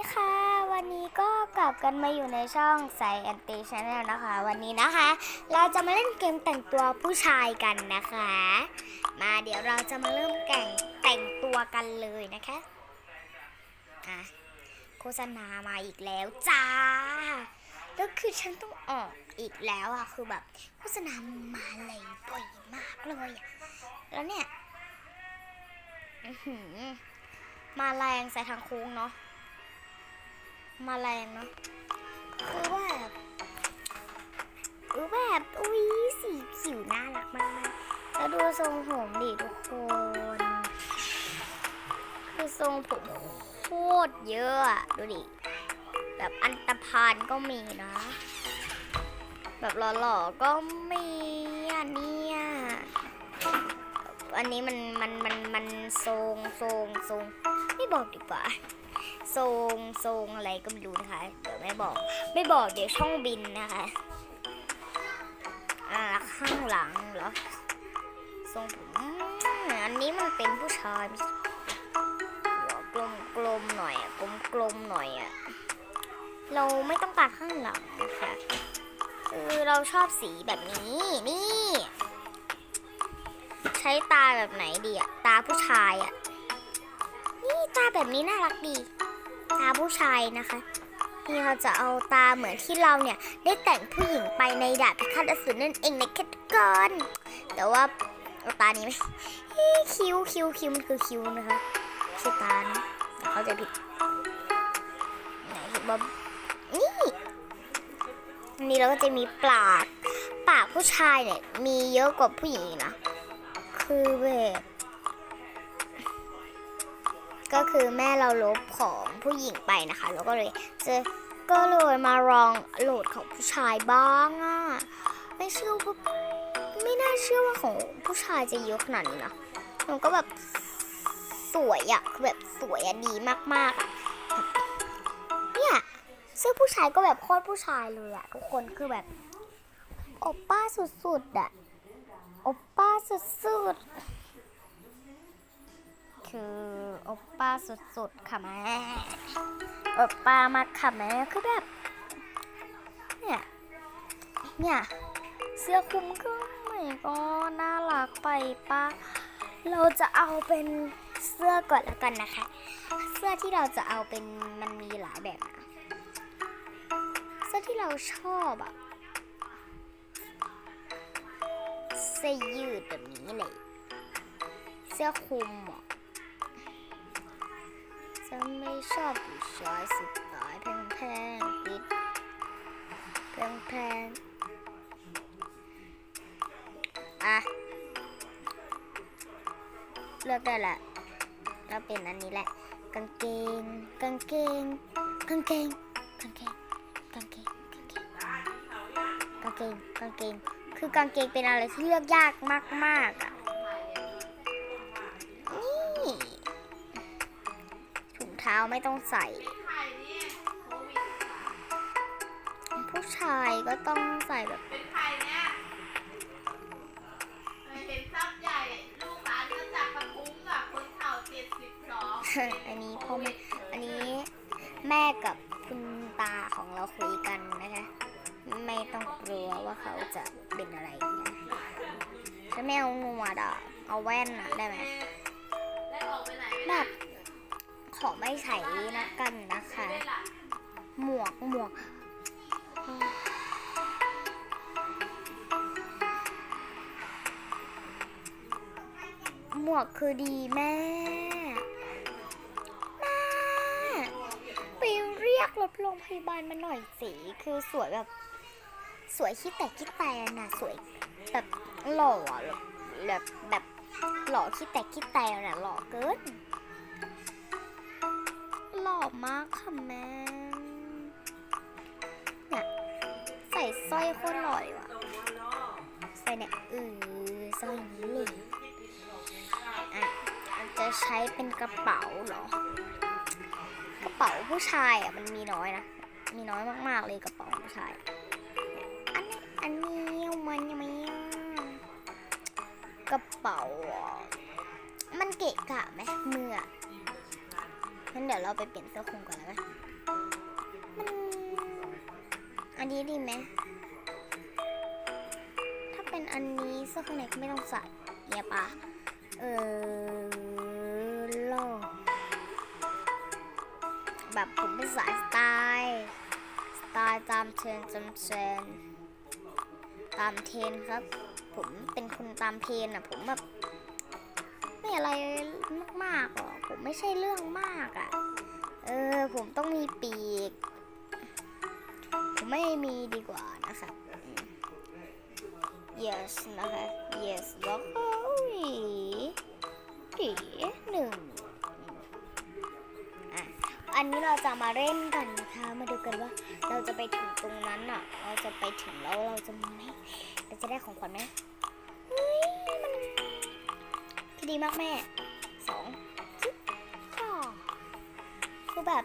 ดีค่ะ วันนี้ก็กลับกันมาอยู่ในช่องใสแอนตี้ชาแนลนะคะ วันนี้นะคะ เราจะมาเล่นเกมแต่งตัวผู้ชายกันนะคะ มาเดี๋ยวเราจะมาเริ่มแต่งแต่งตัวกันเลยนะคะอะโฆษณามาอีกแล้วจ้าแล้วคือฉันต้องออกอีกแล้วอะคือแบบโฆษณามาเลยบ่อยมากเลยอะแล้วเนี่ยมาแรงใส่ทางโค้งเนาะ มาแรงเนาะคือแบบอือแบบอุ้ยสีผิวน่ารักมากๆแล้วดูทรงผมดิทุกคน คือทรงผมโคตรเยอะดูดิ แบบอันตรพานก็มีนะ แบบหล่อๆก็มีอะเนี่ยอันนี้มันมันมันมันทรงทรงทรงไม่บอกดีกว่า ทรงทรงอะไรก็ไม่รู้นะคะเดี๋ยวไม่บอก ไม่บอกเดี๋ยวช่องบินนะคะอ่าข้างหลังเหรอทรงผมอันนี้มันเป็นผู้ชายหัวกลมกลมๆหน่อยอะกลมกลมๆหน่อยอะเราไม่ต้องการข้างหลังนะคะคือเราชอบสีแบบนี้นี่ ใช้ตาแบบไหนดีอะตาผู้ชายอะนี่ตาแบบนี้น่ารักดี ตาผู้ชายนะคะนี่เราจะเอาตาเหมือนที่เราเนี่ยได้แต่งผู้หญิงไปในดาบพิฆาตอสูรนั่นเองในแคทกอนแต่ว่าเอาตานี้ไหมคิ้วคิ้วคิ้วมันคือคิ้วนะคะไม่ใช่ตานะเขาใจผิดไหนเห็นบอมนี่อันนี้เราก็จะมีปาก ปากผู้ชายเนี่ยมีเยอะกว่าผู้หญิงนะคือแบบ ก็คือแม่เราลบของผู้หญิงไปนะคะ แล้วก็เลยจะก็เลยมาลองโหลดของผู้ชายบ้างอะไม่เชื่อว่าไม่น่าเชื่อว่าของผู้ชายจะเยอะขนาดนี้นะมันก็แบบสวยอะคือแบบสวยอะดีมากๆอะเนี่ยเสื้อผู้ชายก็แบบโคตรผู้ชายเลยอะทุกคนคือแบบโอป้าสุดๆอะโอปป้าสุดๆ คือโอปป้าสุดๆค่ะแม่โอปป้ามากค่ะแม่คือแบบ เนี่ย เนี่ย เสื้อคลุมก็ไม่ก็น่ารักไปป้าเราจะเอาเป็นเสื้อก่อนแล้วกันนะคะ เสื้อที่เราจะเอาเป็นมันมีหลายแบบนะเสื้อที่เราชอบอะเสื้อยืดแบบนี้เลย เสื้อคลุมอะ จะไม่ชอบผู้ชายสไตล์แพงๆปิดแพงๆอะ เลือกได้ละแล้วเป็นอันนี้แหละ กางเกง กางเกง กางเกง กางเกง กางเกง กางเกง กางเกง กางเกง คือกางเกงเป็นอะไรที่เลือกยากมากๆอะาวไม่ต้องใส่ ผู้ชายก็ต้องใส่แบบอันนี้พ่อแม่อันนี้แม่กับคุณตาของเราคุยกันนะคะ ไม่ต้องกลัวว่าเขาจะเป็นอะไรนะฉันไม่เอาหนวดอะ เอาแว่นอะ ได้ไหมแบบ ขอไม่ใส่นะกันนะคะ หมวกหมวกหมวกคือดีแม่แม่ไปเรียกรถโรงพยาบาลมาหน่อยสิคือสวยแบบสวยขี้แต่ขี้แต่น่ะสวยแบบหล่อแบบแบบหล่อขี้แต่ขี้แต่น่ะหล่อเกิน อมากค่ะแม่เนี่ยใส่สร้อยโคตรหล่อเลยว่ะใส่เนี่ยเออสร้อยนี้เลยอะจะใช้เป็นกระเป๋าเหรอ กระเป๋าผู้ชายอะมันมีน้อยนะ มีน้อยมากๆเลยกระเป๋าผู้ชาย อันนี้อันนี้มันยังไม่กระเป๋า มันเกะกะไหมมืออะ งั้นเดี๋ยวเราไปเปลี่ยนเสื้อคลุมก่อนแล้วกันอันนี้ดีไหม ถ้าเป็นอันนี้เสื้อข้างในก็ไม่ต้องใส่เงียปะเออโลแบบผมเป็นสายสไตล์สไตล์ตามเทรนด์ตามเทรนตามเทรนครับ ผมเป็นคนตามเทรนอะ ผมแบบไม่อะไรมากๆหรอก ผมไม่ใช่เรื่องมากอะ เออ ผมต้องมีปีก ผมไม่มีดีกว่านะครับ yes นะคะ yes แล้วก็อุ้ยดีหนึ่งอะ อันนี้เราจะมาเล่นกันนะคะ มาดูกันว่า เราจะไปถึงตรงนั้นอะ เราจะไปถึงแล้วเราจะมีไหมเราจะได้ของขวัญไหมเฮ้ยมันที่ดีมากแม่สอง ก็คือแบบ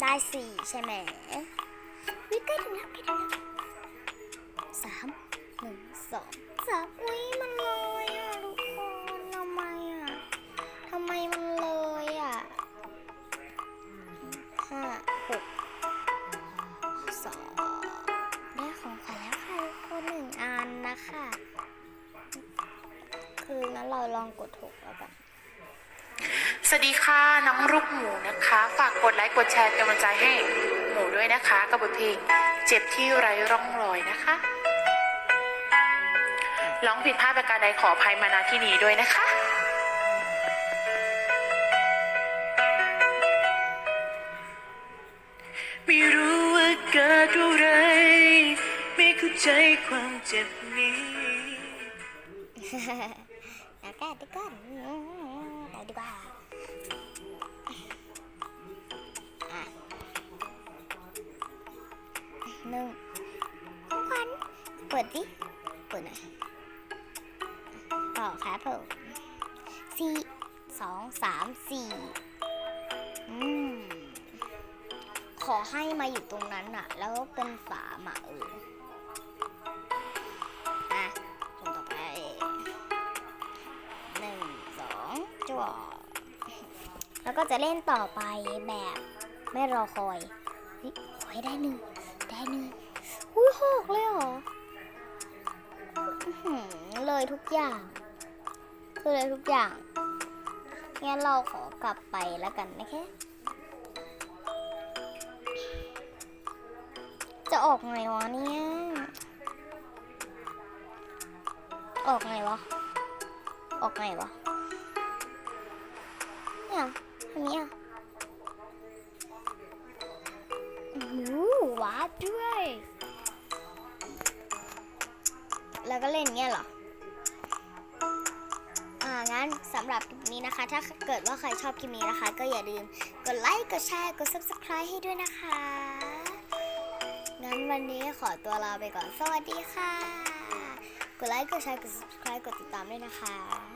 ได้สี่ใช่ไหมวิใกล้ถึงแล้วใกล้ถึงแล้วสามหนึ่งสองสามอุ้ยมันลอยอะทุกคนทำไมอะทำไมมัน ลองกดหกแล้วกันสวัสดีค่ะน้องลูกหมูนะคะ ฝากกดไลค์กดแชร์กำลังใจให้หมูด้วยนะคะ กับบทเพลงเจ็บที่ไร้ร่องรอยนะคะร้องผิดพลาดประการใดขออภัยมาณที่นี้ด้วยนะคะไม่รู้ว่าเกิดอะไรไม่เข้าใจความเจ็บนี้ แล้วก็ดีก่อนไปดีกว่าหนึ่งของขวัญเปิดดิเปิดหน่อยต่อครับผมสี่สองสามสี่อืมขอให้มาอยู่ตรงนั้นอะแล้วเป็นสามอะเออ แล้วก็จะเล่นต่อไปแบบไม่รอคอยเฮ้ยขอให้ได้หนึ่งได้หนึ่งอุ้ยหกเลยเหรออื้อหือเลยทุกอย่างคือเลยทุกอย่างงั้นเราขอกลับไปแล้วกันนะคะจะออกไงวะเนี่ย ออกไงวะ ออกไงวะเนี่ย อันเนี้อ้โหว้าร์ปด้วย แล้วก็เล่นเงี้ยเหรอ อ่า งั้นสำหรับคลิปนี้นะคะ ถ้าเกิดว่าใครชอบคลิปนี้นะคะ ก็อย่าลืมกดไลค์ กดแชร์ กด subscribe ให้ด้วยนะคะ งั้นวันนี้ขอตัวลาไปก่อน สวัสดีค่ะ กดไลค์ กดแชร์ กด subscribe กดติดตามด้วยนะคะ